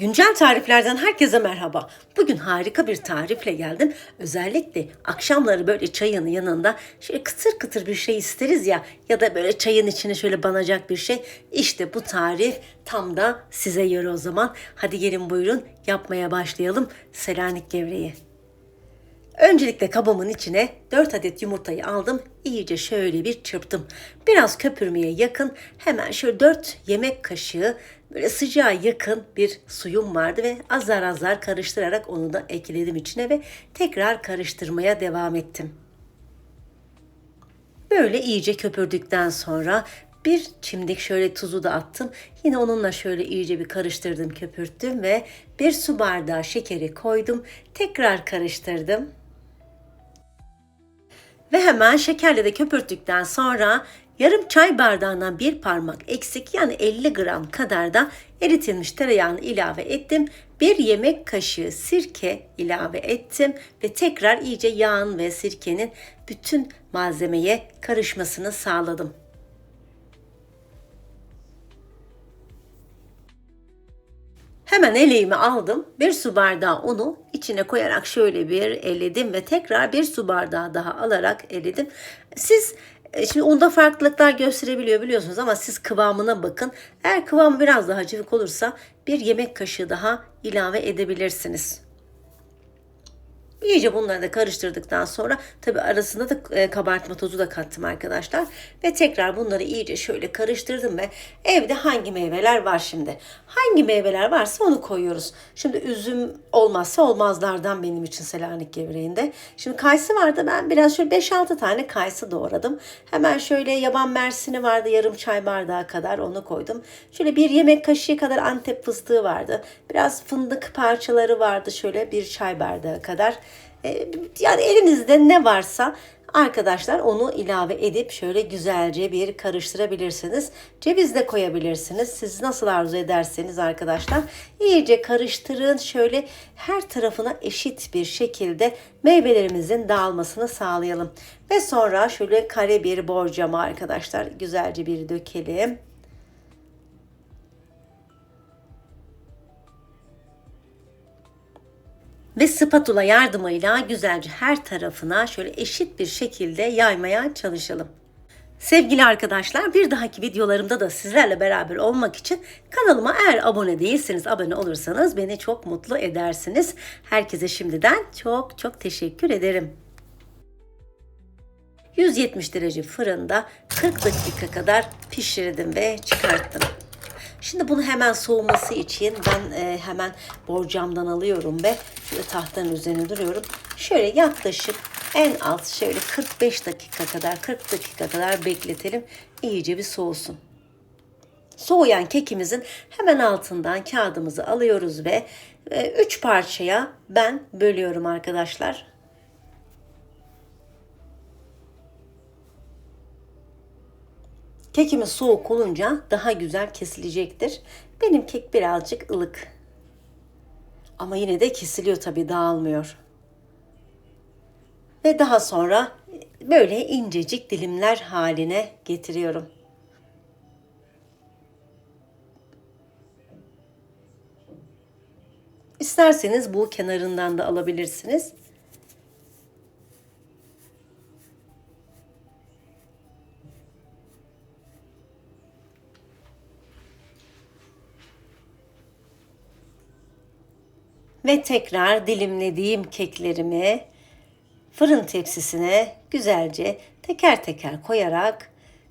Güncel tariflerden herkese merhaba. Bugün harika bir tarifle geldim. Özellikle akşamları böyle çayın yanında şöyle kıtır kıtır bir şey isteriz ya ya da böyle çayın içine şöyle banacak bir şey. İşte bu tarif tam da size göre o zaman. Hadi gelin buyurun yapmaya başlayalım. Selanik gevreği. Öncelikle kabımın içine 4 adet yumurtayı aldım. İyice şöyle bir çırptım. Biraz köpürmeye yakın hemen şöyle 4 yemek kaşığı böyle sıcağa yakın bir suyum vardı ve azar azar karıştırarak onu da ekledim içine ve tekrar karıştırmaya devam ettim. Böyle iyice köpürdükten sonra bir çimdik şöyle tuzu da attım. Yine onunla şöyle iyice bir karıştırdım, köpürttüm ve bir su bardağı şekeri koydum. Tekrar karıştırdım. Ve hemen şekerle de köpürttükten sonra yarım çay bardağından bir parmak eksik yani 50 gram kadar da eritilmiş tereyağını ilave ettim. Bir yemek kaşığı sirke ilave ettim ve tekrar iyice yağın ve sirkenin bütün malzemeye karışmasını sağladım. Hemen eleğimi aldım. Bir su bardağı unu içine koyarak şöyle bir eledim ve tekrar bir su bardağı daha alarak eledim. Siz e, Şimdi unda farklılıklar gösterebiliyor biliyorsunuz ama siz kıvamına bakın. Eğer kıvamı biraz daha cıvık olursa bir yemek kaşığı daha ilave edebilirsiniz. İyice bunları da karıştırdıktan sonra tabi arasında da e, kabartma tozu da kattım arkadaşlar. Ve tekrar bunları iyice şöyle karıştırdım ve evde hangi meyveler var şimdi? Hangi meyveler varsa onu koyuyoruz. Şimdi üzüm olmazsa olmazlardan benim için Selanik gevreğinde. Şimdi kayısı vardı ben biraz şöyle 5-6 tane kayısı doğradım. Hemen şöyle yaban mersini vardı yarım çay bardağı kadar onu koydum. Şöyle bir yemek kaşığı kadar antep fıstığı vardı. Biraz fındık parçaları vardı şöyle bir çay bardağı kadar. E, yani elinizde ne varsa arkadaşlar onu ilave edip şöyle güzelce bir karıştırabilirsiniz. Ceviz de koyabilirsiniz. Siz nasıl arzu ederseniz arkadaşlar iyice karıştırın. Şöyle her tarafına eşit bir şekilde meyvelerimizin dağılmasını sağlayalım. Ve sonra şöyle kare bir borcama arkadaşlar güzelce bir dökelim. Ve spatula yardımıyla güzelce her tarafına şöyle eşit bir şekilde yaymaya çalışalım. Sevgili arkadaşlar bir dahaki videolarımda da sizlerle beraber olmak için kanalıma eğer abone değilseniz abone olursanız beni çok mutlu edersiniz. Herkese şimdiden çok çok teşekkür ederim. 170 derece fırında 40 dakika kadar pişirdim ve çıkarttım. Şimdi bunu hemen soğuması için ben e, hemen borcamdan alıyorum ve tahtanın üzerine duruyorum. Şöyle yaklaşık en az şöyle 45 dakika kadar 40 dakika kadar bekletelim. İyice bir soğusun. Soğuyan kekimizin hemen altından kağıdımızı alıyoruz ve 3 e, parçaya ben bölüyorum arkadaşlar. Kekimiz soğuk olunca daha güzel kesilecektir. Benim kek birazcık ılık. Ama yine de kesiliyor tabii dağılmıyor. Ve daha sonra böyle incecik dilimler haline getiriyorum. İsterseniz bu kenarından da alabilirsiniz. Ve tekrar dilimlediğim keklerimi fırın tepsisine güzelce teker teker koyarak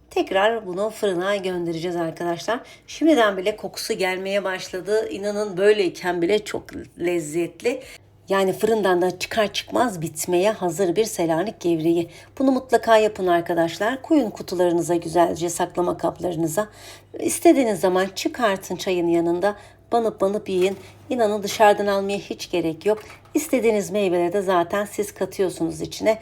tekrar bunu fırına göndereceğiz arkadaşlar. Şimdiden bile kokusu gelmeye başladı. İnanın böyleyken bile çok lezzetli. Yani fırından da çıkar çıkmaz bitmeye hazır bir Selanik gevreği. Bunu mutlaka yapın arkadaşlar. Koyun kutularınıza güzelce saklama kaplarınıza. İstediğiniz zaman çıkartın çayın yanında banıp banıp yiyin. İnanın dışarıdan almaya hiç gerek yok. İstediğiniz meyveleri de zaten siz katıyorsunuz içine.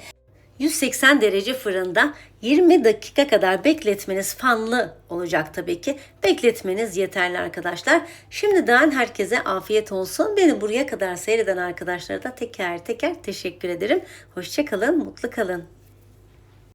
180 derece fırında 20 dakika kadar bekletmeniz fanlı olacak tabii ki. Bekletmeniz yeterli arkadaşlar. Şimdiden herkese afiyet olsun. Beni buraya kadar seyreden arkadaşlara da teker teker teşekkür ederim. Hoşçakalın, mutlu kalın.